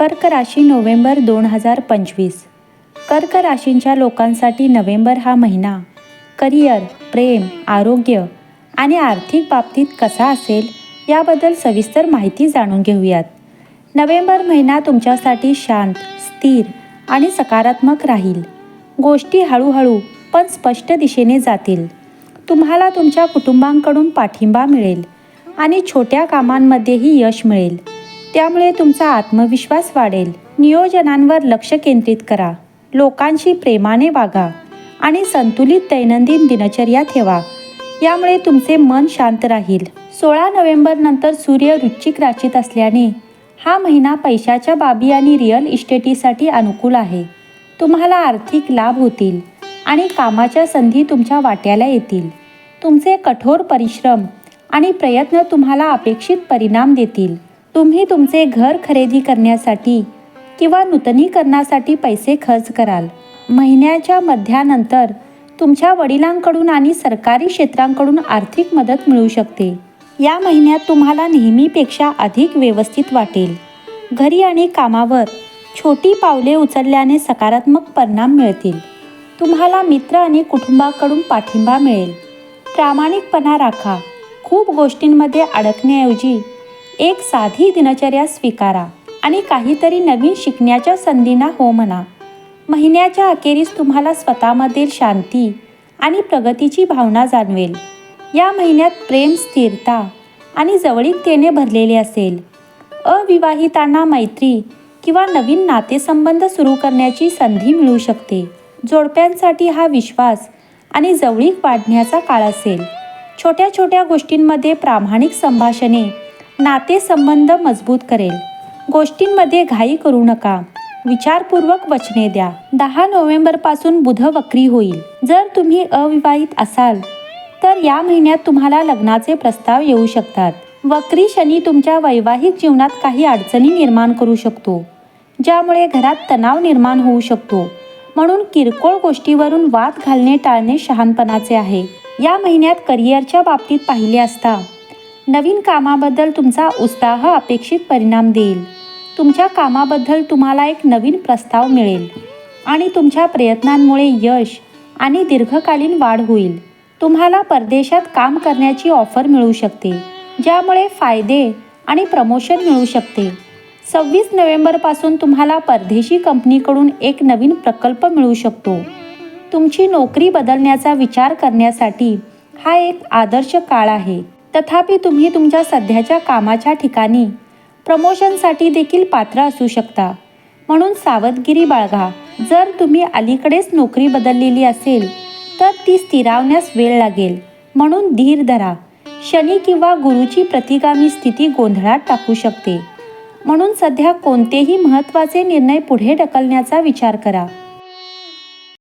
कर्क राशी नोव्हेंबर दोन हजार पंचवीस. कर्क राशींच्या लोकांसाठी नोव्हेंबर हा महिना. करिअर प्रेम आरोग्य आणि आर्थिक बाबतीत कसा असेल याबद्दल सविस्तर माहिती जाणून घेऊयात. नोव्हेंबर महिना तुमच्यासाठी शांत स्थिर आणि सकारात्मक राहील. गोष्टी हळूहळू पण स्पष्ट दिशेने जातील. तुम्हाला तुमच्या कुटुंबांकडून पाठिंबा मिळेल आणि छोट्या कामांमध्येही यश मिळेल. त्यामुळे तुमचा आत्मविश्वास वाढेल. नियोजनांवर लक्ष केंद्रित करा. लोकांशी प्रेमाने वागा आणि संतुलित दैनंदिन दिनचर्या ठेवा. यामुळे तुमचे मन शांत राहील. सोळा नोव्हेंबर नंतर सूर्य वृश्चिक राशीत असल्याने हा महिना पैशाच्या बाबी आणि रिअल इस्टेटीसाठी अनुकूल आहे. तुम्हाला आर्थिक लाभ होतील आणि कामाच्या संधी तुमच्या वाट्याला येतील. तुमचे कठोर परिश्रम आणि प्रयत्न तुम्हाला अपेक्षित परिणाम देतील. तुम्ही तुमचे घर खरेदी करण्यासाठी किंवा नूतनीकरणासाठी पैसे खर्च कराल. महिन्याच्या मध्यानंतर तुमच्या वडिलांकडून आणि सरकारी क्षेत्रांकडून आर्थिक मदत मिळू शकते. या महिन्यात तुम्हाला नेहमीपेक्षा अधिक व्यवस्थित वाटेल. घरी आणि कामावर छोटी पावले उचलल्याने सकारात्मक परिणाम मिळतील. तुम्हाला मित्र आणि कुटुंबाकडून पाठिंबा मिळेल. प्रामाणिकपणा राखा. खूप गोष्टींमध्ये अडकण्याऐवजी एक साधी दिनचर्या स्वीकारा आणि काहीतरी नवीन शिकण्याच्या संधींना हो म्हणा. महिन्याच्या अखेरीस तुम्हाला स्वतःमधील शांती आणि प्रगतीची भावना जाणवेल. या महिन्यात प्रेम स्थिरता आणि जवळीकतेने भरलेले असेल. अविवाहितांना मैत्री किंवा नवीन नातेसंबंध सुरू करण्याची संधी मिळू शकते. जोडप्यांसाठी हा विश्वास आणि जवळीक वाढण्याचा काळ असेल. छोट्या छोट्या गोष्टींमध्ये प्रामाणिक संभाषणे नातेसंबंध मजबूत करेल. गोष्टींमध्ये घाई करू नका. विचारपूर्वक वचने द्या. दहा नोव्हेंबरपासून बुध वक्री होईल. जर तुम्ही अविवाहित असाल तर या महिन्यात तुम्हाला लग्नाचे प्रस्ताव येऊ शकतात. वक्री शनी तुमच्या वैवाहिक जीवनात काही अडचणी निर्माण करू शकतो ज्यामुळे घरात तणाव निर्माण होऊ शकतो. म्हणून किरकोळ गोष्टीवरून वाद घालणे टाळणे शहाणपणाचे आहे. या महिन्यात करिअरच्या बाबतीत पाहिले असता नवीन कामाबद्दल तुमचा उत्साह अपेक्षित परिणाम देईल. तुमच्या कामाबद्दल तुम्हाला एक नवीन प्रस्ताव मिळेल. आणि तुमच्या प्रयत्नांमुळे यश आणि दीर्घकालीन वाढ होईल. तुम्हाला परदेशात काम करण्याची ऑफर मिळू शकते ज्यामुळे फायदे आणि प्रमोशन मिळू शकते. सव्वीस नोव्हेंबरपासून तुम्हाला परदेशी कंपनीकडून एक नवीन प्रकल्प मिळू शकतो. तुमची नोकरी बदलण्याचा विचार करण्यासाठी हा एक आदर्श काळ आहे. तथापि तुम्ही तुमच्या सध्याच्या कामाच्या ठिकाणी प्रमोशनसाठी देखील पात्र असू शकता. म्हणून सावधगिरी बाळगा. जर तुम्ही अलीकडेच नोकरी बदललेली असेल तर ती स्थिरावण्यास वेळ लागेल. म्हणून धीर धरा. शनी किंवा गुरुची प्रतिगामी स्थिती गोंधळात टाकू शकते. म्हणून सध्या कोणतेही महत्त्वाचे निर्णय पुढे ढकलण्याचा विचार करा.